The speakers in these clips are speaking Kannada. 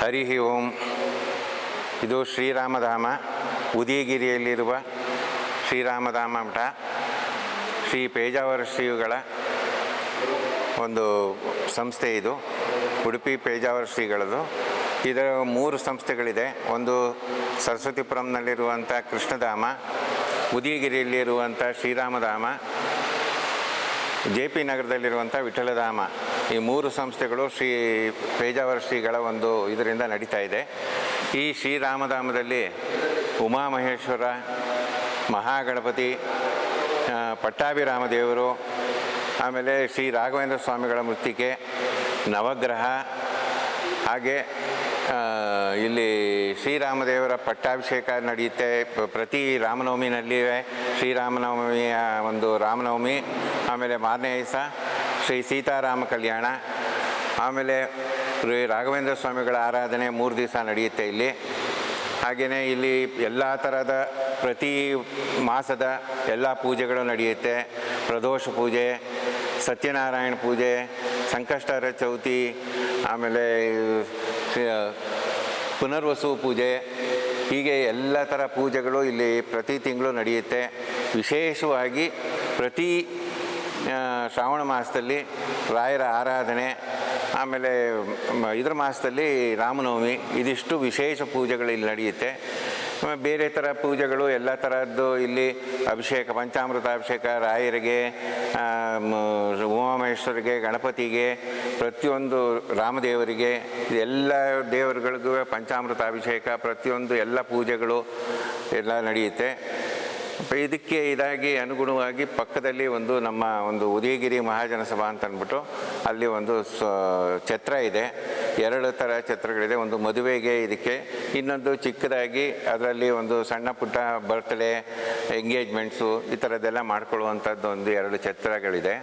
ಹರಿ ಓಂ. ಇದು ಶ್ರೀರಾಮಧಾಮ, ಉದಯಗಿರಿಯಲ್ಲಿರುವ ಶ್ರೀರಾಮಧಾಮ ಮಠ. ಶ್ರೀ ಪೇಜಾವರ ಶ್ರೀಗಳ ಒಂದು ಸಂಸ್ಥೆ ಇದು, ಉಡುಪಿ ಪೇಜಾವರ ಶ್ರೀಗಳದು ಇದರ ಮೂರು ಸಂಸ್ಥೆಗಳಿದೆ. ಒಂದು ಸರಸ್ವತಿಪುರಂನಲ್ಲಿರುವಂಥ ಕೃಷ್ಣಧಾಮ, ಉದಯಗಿರಿಯಲ್ಲಿರುವಂಥ ಶ್ರೀರಾಮಧಾಮ, ಜೆ ಪಿ ನಗರದಲ್ಲಿರುವಂಥ ವಿಠಲಧಾಮ. ಈ ಮೂರು ಸಂಸ್ಥೆಗಳು ಶ್ರೀ ಪೇಜಾವರ ಶ್ರೀಗಳ ಒಂದು ಇದರಿಂದ ನಡೀತಾ ಇದೆ. ಈ ಶ್ರೀರಾಮಧಾಮದಲ್ಲಿ ಉಮಾಮಹೇಶ್ವರ, ಮಹಾಗಣಪತಿ ಪಟ್ಟಾಭಿರಾಮದೇವರು ಪಟ್ಟಾಭಿರಾಮ ದೇವರು, ಆಮೇಲೆ ಶ್ರೀ ರಾಘವೇಂದ್ರ ಸ್ವಾಮಿಗಳ ಮೃತ್ತಿಕೆ ನವಗ್ರಹ, ಹಾಗೆ ಇಲ್ಲಿ ಶ್ರೀರಾಮದೇವರ ಪಟ್ಟಾಭಿಷೇಕ ನಡೆಯುತ್ತೆ. ಪ್ರತಿ ರಾಮನವಮಿನಲ್ಲಿಯೇ ಶ್ರೀರಾಮನವಮಿಯ ಒಂದು ರಾಮನವಮಿ, ಆಮೇಲೆ ಮಾರನೇ ದಿವಸ ಶ್ರೀ ಸೀತಾರಾಮ ಕಲ್ಯಾಣ. ಆಮೇಲೆ ಶ್ರೀ ರಾಘವೇಂದ್ರ ಸ್ವಾಮಿಗಳ ಆರಾಧನೆ ಮೂರು ದಿವಸ ನಡೆಯುತ್ತೆ ಇಲ್ಲಿ. ಹಾಗೆಯೇ ಇಲ್ಲಿ ಎಲ್ಲ ಥರದ ಪ್ರತಿ ಮಾಸದ ಎಲ್ಲ ಪೂಜೆಗಳು ನಡೆಯುತ್ತೆ. ಪ್ರದೋಷ ಪೂಜೆ, ಸತ್ಯನಾರಾಯಣ ಪೂಜೆ ಸಂಕಷ್ಟರ ಚೌತಿ, ಆಮೇಲೆ ಪುನರ್ವಸು ಪೂಜೆ. ಹೀಗೆ ಎಲ್ಲ ಥರ ಪೂಜೆಗಳು ಇಲ್ಲಿ ಪ್ರತಿ ತಿಂಗಳು ನಡೆಯುತ್ತೆ. ವಿಶೇಷವಾಗಿ ಪ್ರತಿ ಶ್ರಾವಣ ಮಾಸದಲ್ಲಿ ರಾಯರ ಆರಾಧನೆ, ಆಮೇಲೆ ಇದ್ರ ಮಾಸದಲ್ಲಿ ರಾಮನವಮಿ, ಇದಿಷ್ಟು ವಿಶೇಷ ಪೂಜೆಗಳು ಇಲ್ಲಿ ನಡೆಯುತ್ತೆ. ಬೇರೆ ಥರ ಪೂಜೆಗಳು ಎಲ್ಲ ಥರದ್ದು ಇಲ್ಲಿ ಅಭಿಷೇಕ ಪಂಚಾಮೃತ ಅಭಿಷೇಕ ರಾಯರಿಗೆ ಉಮಾಮಹೇಶ್ವರಿಗೆ, ಗಣಪತಿಗೆ, ಪ್ರತಿಯೊಂದು ರಾಮದೇವರಿಗೆ, ಎಲ್ಲ ದೇವರುಗಳಿಗೂ ಪಂಚಾಮೃತ ಅಭಿಷೇಕ ಪ್ರತಿಯೊಂದು ಎಲ್ಲ ಪೂಜೆಗಳು ಎಲ್ಲ ನಡೆಯುತ್ತೆ. ಇದಕ್ಕೆ ಇದಾಗಿ ಅನುಗುಣವಾಗಿ ಪಕ್ಕದಲ್ಲಿ ಒಂದು ನಮ್ಮ ಒಂದು ಉದಯಗಿರಿ ಮಹಾಜನ ಸಭಾ ಅಂತ ಅಂದ್ಬಿಟ್ಟು ಅಲ್ಲಿ ಒಂದು ಛತ್ರ ಇದೆ. ಎರಡು ಥರ ಛತ್ರಗಳಿದೆ. ಒಂದು ಮದುವೆಗೆ ಇದಕ್ಕೆ, ಇನ್ನೊಂದು ಚಿಕ್ಕದಾಗಿ ಅದರಲ್ಲಿ ಒಂದು ಸಣ್ಣ ಪುಟ್ಟ ಬರ್ತ್ಡೇ ಎಂಗೇಜ್ಮೆಂಟ್ಸು ಈ ಥರದ್ದೆಲ್ಲ ಮಾಡ್ಕೊಳ್ಳುವಂಥದ್ದು ಒಂದು ಎರಡು ಛತ್ರಗಳಿದೆ.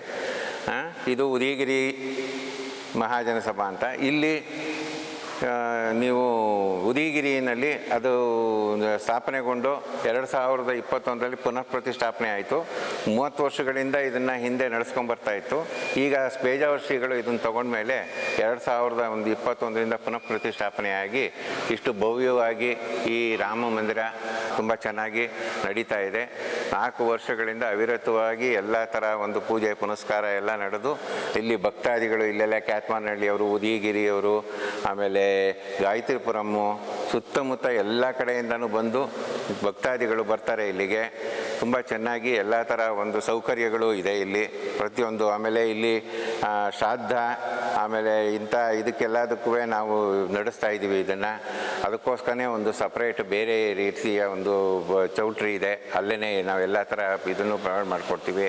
ಇದು ಉದಯಗಿರಿ ಮಹಾಜನ ಸಭಾ ಅಂತ. ಇಲ್ಲಿ ನೀವು ಉದಯಗಿರಿಯಲ್ಲಿ ಅದು ಸ್ಥಾಪನೆಗೊಂಡು ಎರಡು ಸಾವಿರದ ಇಪ್ಪತ್ತೊಂದರಲ್ಲಿ ಪುನಃ ಪ್ರತಿಷ್ಠಾಪನೆ ಆಯಿತು. ಮೂವತ್ತು ವರ್ಷಗಳಿಂದ ಇದನ್ನು ಹಿಂದೆ ನಡೆಸ್ಕೊಂಬರ್ತಾ ಇತ್ತು. ಈಗ ಸ್ಪೇಜಾವರ್ಷಿಗಳು ಇದನ್ನು ತಗೊಂಡ್ಮೇಲೆ ಎರಡು ಸಾವಿರದ ಒಂದು ಇಪ್ಪತ್ತೊಂದರಿಂದ ಪುನಃ ಪ್ರತಿಷ್ಠಾಪನೆಯಾಗಿ ಇಷ್ಟು ಭವ್ಯವಾಗಿ ಈ ರಾಮ ಮಂದಿರ ತುಂಬ ಚೆನ್ನಾಗಿ ನಡೀತಾ ಇದೆ. ನಾಲ್ಕು ವರ್ಷಗಳಿಂದ ಅವಿರತವಾಗಿ ಎಲ್ಲ ಥರ ಒಂದು ಪೂಜೆ, ಪುನಸ್ಕಾರ ಎಲ್ಲ ನಡೆದು ಇಲ್ಲಿ ಭಕ್ತಾದಿಗಳು ಇಲ್ಲೆಲ್ಲ ಕ್ಯಾತ್ಮಾನಹಳ್ಳಿಯವರು, ಉದಯಗಿರಿಯವರು, ಆಮೇಲೆ ಗಾಯತ್ರಿಪುರಮ್ಮು ಸುತ್ತಮುತ್ತ ಎಲ್ಲ ಕಡೆಯಿಂದನೂ ಬಂದು ಭಕ್ತಾದಿಗಳು ಬರ್ತಾರೆ ಇಲ್ಲಿಗೆ. ತುಂಬ ಚೆನ್ನಾಗಿ ಎಲ್ಲ ಥರ ಒಂದು ಸೌಕರ್ಯಗಳು ಇದೆ ಇಲ್ಲಿ. ಪ್ರತಿಯೊಂದು ಆಮೇಲೆ ಇಲ್ಲಿ ಶ್ರಾದ್ದ, ಆಮೇಲೆ ಇಂಥ ಇದಕ್ಕೆಲ್ಲದಕ್ಕೂ ನಾವು ನಡೆಸ್ತಾ ಇದ್ದೀವಿ ಇದನ್ನು. ಅದಕ್ಕೋಸ್ಕರನೇ ಒಂದು ಸಪ್ರೇಟ್ ಬೇರೆ ರೀತಿಯ ಒಂದು ಚೌಟ್ರಿ ಇದೆ. ಅಲ್ಲೇ ನಾವೆಲ್ಲ ಥರ ಇದನ್ನು ಪ್ರೊವೈಡ್ ಮಾಡಿಕೊಡ್ತೀವಿ.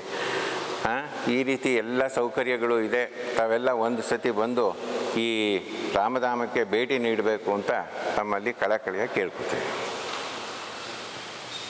ಈ ರೀತಿ ಎಲ್ಲ ಸೌಕರ್ಯಗಳು ಇದೆ. ತಾವೆಲ್ಲ ಒಂದು ಸತಿ ಬಂದು ಈ ರಾಮಧಾಮಕ್ಕೆ ಭೇಟಿ ನೀಡಬೇಕು ಅಂತ ತಮ್ಮಲ್ಲಿ ಕಳಕಳಿಯ ಕೇಳ್ಕೊತೀವಿ